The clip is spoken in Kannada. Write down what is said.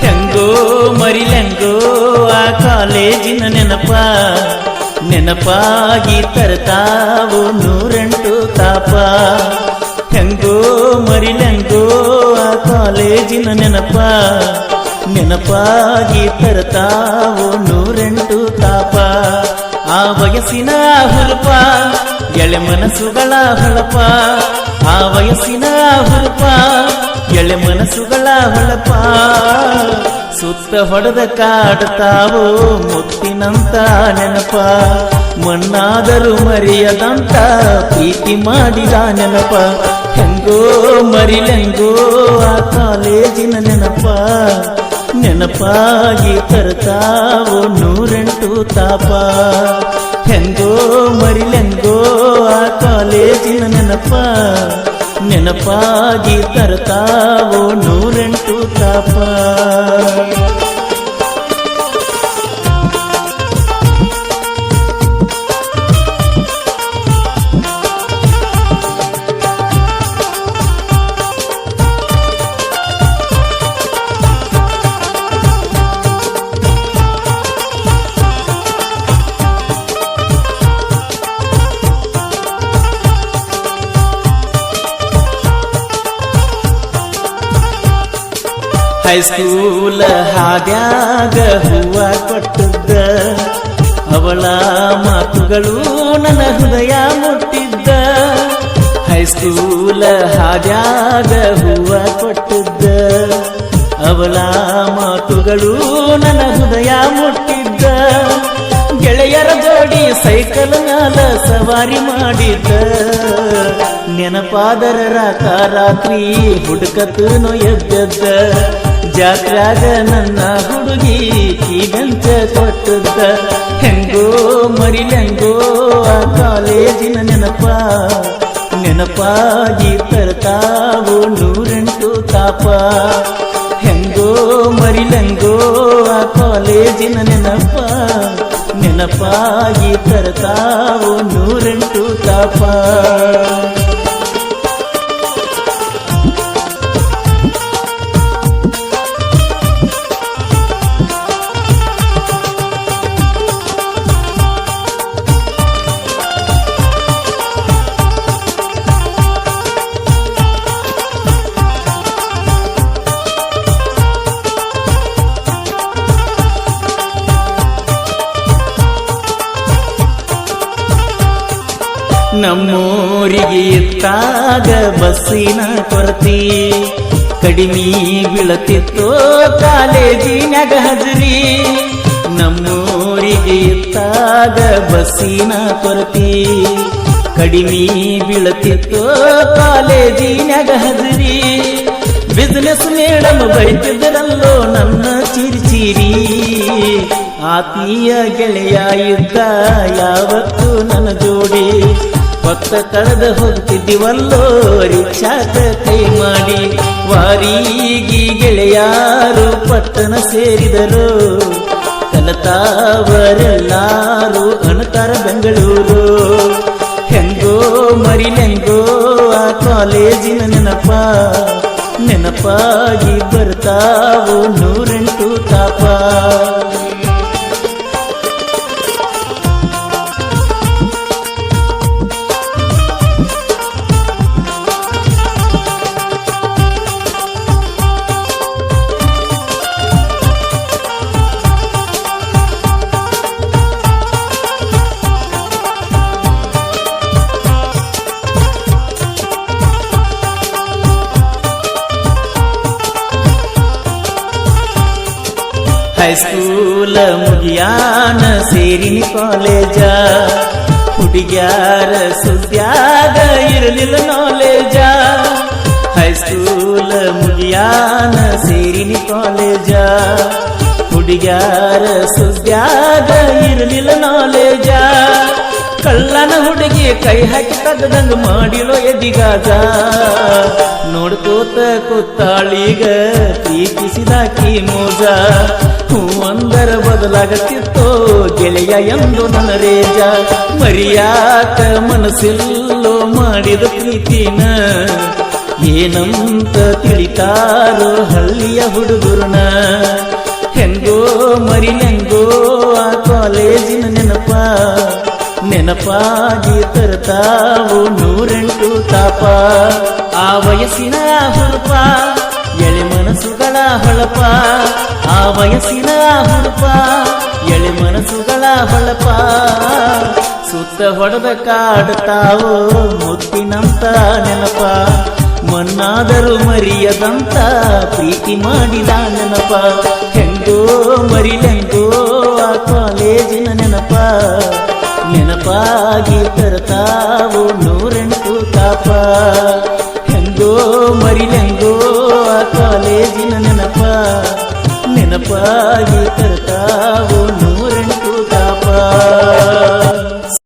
ಹೆಂಗೋ ಮರಿಲೆಂಗೋ ಆ ಕಾಲೇಜಿನ ನೆನಪ. ನೆನಪಾಗಿ ತರತಾವು ನೂರೆಂಟು ತಾಪ. ಹೆಂಗೋ ಮರಿಲೆಂಗೋ ಆ ಕಾಲೇಜಿನ ನೆನಪ. ನೆನಪಾಗಿ ತರತಾವು ಎಳೆ ಮನಸ್ಸುಗಳ ಹೊಳಪ, ಆ ವಯಸ್ಸಿನ ಹೊಳಪ ಎಳೆ ಮನಸ್ಸುಗಳ ಹೊಳಪ. ಸುತ್ತ ಹೊಡೆದ ಕಾಡ್ತಾವೋ ಮುತ್ತಿನಂತ ನೆನಪ, ಮಣ್ಣಾದರೂ ಮರೆಯದಂತ ಪ್ರೀತಿ ಮಾಡಿದ ನೆನಪ. ಹೆಂಗೋ ಮರಿಲೆಂಗೋ ಆ ಕಾಲೇಜಿನ ನೆನಪ. ನೆನಪಾಗಿ ತರ್ತಾವೋ ನೂರೆಂಟು ತಾಪ. ಹೆಂಗೋ ಮರಿಲೆಂಗೋ ನೆನಪ ನೆನಪಾಗಿ ತರ್ತಾವೋ ನೂರೆಂಟು ತಾಪ. ಹೈಸ್ಕೂಲ ಹಾದ್ಯಾಗ ಹೂವ ಕೊಟ್ಟಿದ್ದ. ಅವಳ ಮಾತುಗಳು ನನ್ನ ಹೃದಯ ಮುಟ್ಟಿದ್ದ. ಹೈಸ್ಕೂಲ ಹಾದ್ಯಾಗ ಹೂವ ಕೊಟ್ಟಿದ್ದ. ಅವಳ ಮಾತುಗಳು ನನ್ನ ಹೃದಯ ಮುಟ್ಟಿದ್ದ. ಗೆಳೆಯರ ಜೋಡಿ ಸೈಕಲ್ ಮ್ಯಾಲ ಸವಾರಿ ಮಾಡಿದ್ದ. ನೆನಪಾದರರ ಕಾರಾತ್ರಿ ರಾತ್ರಿ ಹುಡುಕತನು ಎದ್ದದ್ದ. ಜಾತ್ರಾಗ ನನ್ನ ಹುಡುಗಿ ಈಗಂತ ಕೊಟ್ಟದ್ದ. ಹೆಂಗೋ ಮರಿಲೆಂಗೋ ಆ ಕಾಲೇಜಿನ ನೆನಪ. ನೆನಪಾಗಿ ತರ್ತಾವು ನೂರೆಂಟು ತಾಪ. ಹೆಂಗೋ ಮರಿಲೆಂಗೋ ಆ ಕಾಲೇಜಿನ ನೆನಪ. ನೆನಪಾಗಿ ತರ್ತಾವು ನೂರೆಂಟು ತಾಪ. ನಮ್ಮೂರಿಗೆ ಎತ್ತಾಗ ಬಸ್ಸಿನ ಕೊರತಿ. ಕಡಿಮೆ ಬೀಳತಿತ್ತು ಕಾಲೇಜಿನಾಗ ಹಜರಿ. ನಮ್ಮೂರಿಗೆ ಇತ್ತಾಗ ಬಸ್ಸಿನ ಕೊರತಿ. ಕಡಿಮೆ ಬೀಳತಿತ್ತು ಕಾಲೇಜಿನಾಗ ಹಜರಿ. ಬಿಸ್ನೆಸ್ ಮೇಡಮ್ ಬೈತಿದ್ದರಲ್ಲೋ ನನ್ನ ಚಿರಿಚಿರಿ ಆತ್ಮೀಯ ಗೆಳೆಯ ಇದ್ದ ಯಾವತ್ತು ನನ್ನ ಜೋಡಿ. ಹೊತ್ತ ಕಳೆದ ಹೋಗ್ತಿದ್ದೀವಲ್ಲೋ ರಿಕ್ಷಾದ ಕೈ ಮಾಡಿ. ವಾರೀಗಿ ಗೆಳೆಯಾರು ಪಟ್ಟಣ ಸೇರಿದರು. ಕಲತಾವರೆಲ್ಲಾರು ಅಣತಾರ ಬೆಂಗಳೂರು. ಹೆಂಗೋ ಮರಿ ನೆಂಗೋ, ಆ ಕಾಲೇಜಿನ ನೆನಪ. ನೆನಪಾಗಿ ಬರ್ತಾವು ನೂರೆಂಟು ತಾಪ. ಹೈಸ್ಕೂಲ ಮುಗಿಯಾನ ಸೇರಿನಿ ಕಾಲೇಜ ಹುಡುಗ್ಯಾರ ಸುದ್ಯಾಗ ಇರಲಿಲ್ಲ ನಾಲೇಜ ಹೈಸ್ಕೂಲ ಮುಗಿಯಾನ ಸೇರಿನಿ ಕಾಲೇಜ ಹುಡುಗ್ಯಾರ ಸುದ್ಯಾಗ ಇರಲಿಲ್ಲ ನಾಲೇಜ ಕಳ್ಳನ ಹುಡುಗಿ ಕೈ ಹಾಕಿ ತಗದಂಗ ಮಾಡಿರೋ ಎದಿಗಾಗ ನೋಡ್ಕೋತ ಕೂತಾಳೀಗ ಪ್ರೀತಿಸಿದಾಕಿ ಮೋಜ ಹೂ ಅಂದರ ಬದಲಾಗತ್ತಿತ್ತೋ ಗೆಳೆಯ ಎಂದು ನನ್ನ ರೇಜ. ಮರಿಯಾಕ ಮನಸ್ಸಿಲ್ಲೋ ಮಾಡಿದ ಪ್ರೀತಿನ ಏನಂತ ತಿಳಿತಾರೋ ಹಳ್ಳಿಯ ಹುಡುಗರನ ಹೆಂಗೋ ಮರಿ ಹೆಂಗೋ ಆ ಕಾಲೇಜಿನ ನೆನಪ. ನೆನಪಾಗಿ ತರ್ತಾವು ನೂರೆಂಟು ತಾಪ. ಆ ವಯಸ್ಸಿನ ಹುರುಪ ಎಳೆ ಮನಸ್ಸುಗಳ ಹೊಳಪ, ಆ ವಯಸ್ಸಿನ ಹೊಳಪ ಎಳೆ ಮನಸ್ಸುಗಳ ಹೊಳಪ. ಸುತ್ತ ಹೊಡೆದ ಕಾಡುತ್ತಾವೋ ಮುತ್ತಿನಂತ ನೆನಪ, ಮನ್ನಾದರೂ ಮರಿಯದಂತ ಪ್ರೀತಿ ಮಾಡಿದ ನೆನಪ. ಹೆಂಗೋ ಮರಿಲೆಂಗೋ ಆ ಕಾಲೇಜಿನ ನೆನಪ, ನೆನಪಾಗಿ ತರತಾವು ನೂರೆಂಟು ತಾಪ.